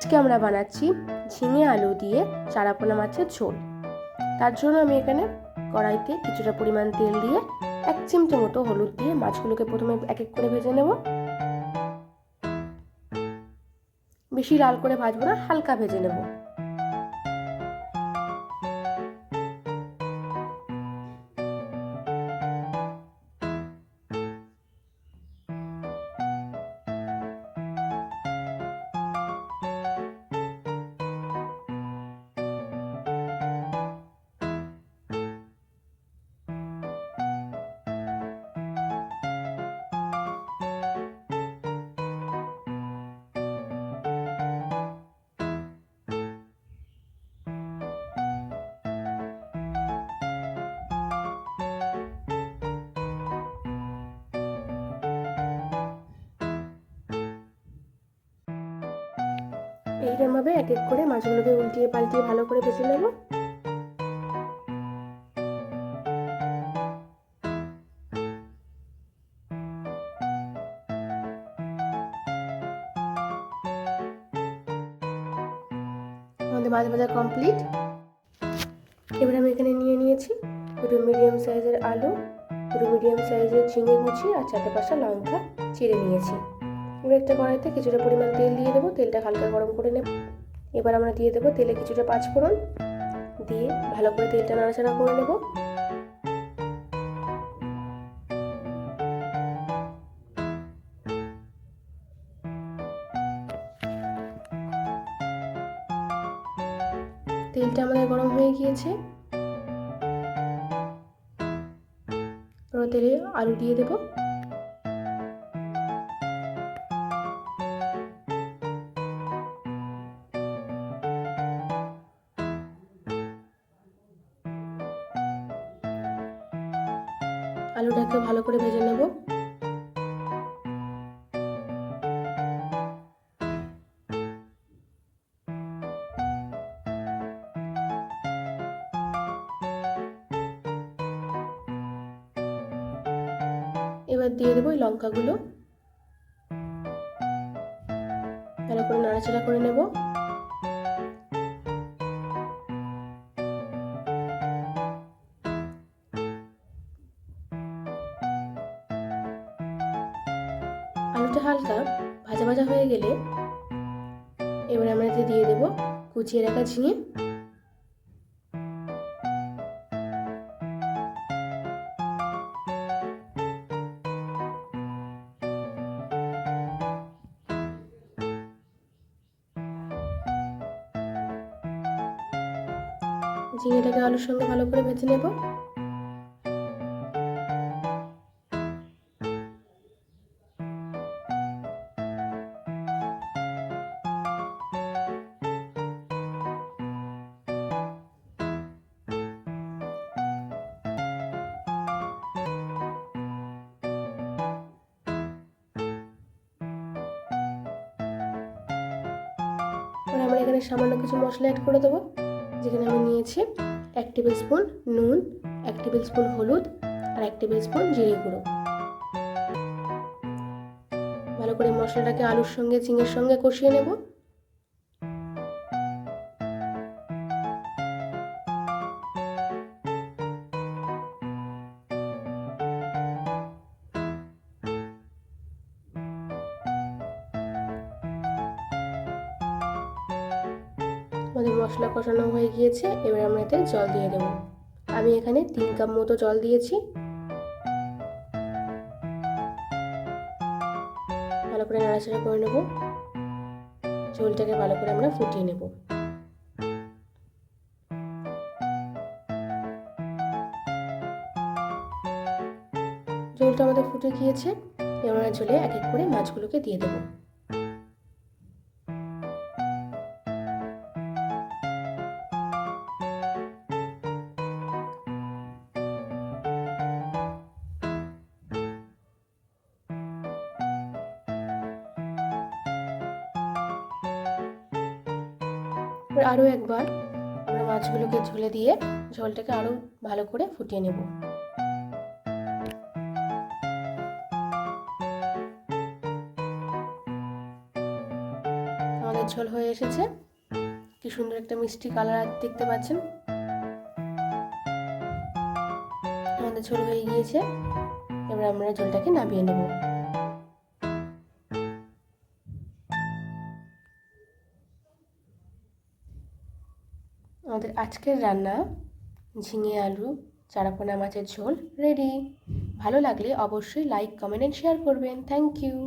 আজকে আমরা বানাচ্ছি ঝিঙে আলু দিয়ে চারাপোনা মাছের ঝোল। তার জন্য আমি এখানে কড়াইতে কিছুটা পরিমাণ তেল দিয়ে এক চিমটে মতো হলুদ দিয়ে মাছগুলোকে প্রথমে এক এক করে ভেজে নেব। বেশি লাল করে ভাজবো না, হালকা ভেজে নেব। এইরকমভাবে এক এক করে মাছগুলোকে উল্টিয়ে পাল্টিয়ে ভালো করে ভেজে নেব। আমাদের মাছ ভাজা কমপ্লিট এবার আমি এখানে নিয়ে নিয়েছি দুটো মিডিয়াম সাইজের আলু, দুটো মিডিয়াম সাইজের ঝিঙে কুচি আর চারটে পাঁচটা লঙ্কা চিড়ে নিয়েছি। এবার একটা কড়াইতে কিছুটা পরিমাণ তেল দিয়ে দেবো, তেলটা হালকা গরম করে নেব। এবার আমরা দিয়ে দেবো তেলে কিছুটা পাঁচফোড়ন দিয়ে ভালো করে তেলটা নাড়াচাড়া করে নেব। তেলটা আমাদের গরম হয়ে গিয়েছে। তেলে আলু দিয়ে দেবো। আলুটাকে ভালো করে ভেজে নেব। এবার দিয়ে দেবো ওই লঙ্কাগুলো। ভালো করে নাড়াচাড়া করে নেব। আলুটা হালকা ভাজা ভাজা হয়ে গেলে এবার আমরা এতে দিয়ে দেবো কুচিয়ে রাখা ঝিঙে। ঝিঙেটাকে আলুর সঙ্গে ভালো করে ভেজে নেব। এবার আমরা এখানে সামান্য কিছু মশলা অ্যাড করে দেবো, যেখানে আমি নিয়েছি এক টেবিল স্পুন নুন, এক টেবিল স্পুন হলুদ, আর এক টেবিল স্পুন জিরে গুঁড়ো। ভালো করে মশলাটাকে আলুর সঙ্গে চিংয়ের সঙ্গে কষিয়ে নেব। আমাদের মশলা কষানো হয়ে গিয়েছে, এবার আমরা এতে জল দিয়ে দেবো। আমি এখানে তিন কাপ মতো জল দিয়েছি। ভালো করে নাড়াচাড়া করে নেব। ঝোলটাকে ভালো করে আমরা ফুটিয়ে নেব। ঝোলটা আমাদের ফুটে গিয়েছে, এবার ঝোলে এক এক করে মাছগুলোকে দিয়ে দেবো। এবার আরও একবার আমরা মাছগুলোকে ঝোলে দিয়ে ঝোলটাকে আরও ভালো করে ফুটিয়ে নেব। আমাদের ঝোল হয়ে এসেছে। কি সুন্দর একটা মিষ্টি কালার দেখতে পাচ্ছেন। আমাদের ঝোল হয়ে গিয়েছে। এবার আমরা ঝোলটাকে নামিয়ে নেব। আমাদের আজকের রান্না, ঝিঙে আলু, চারাপোনা মাছের ঝোল রেডি ভালো লাগলে অবশ্যই লাইক কমেন্ট অ্যান্ড শেয়ার করবেন। Thank you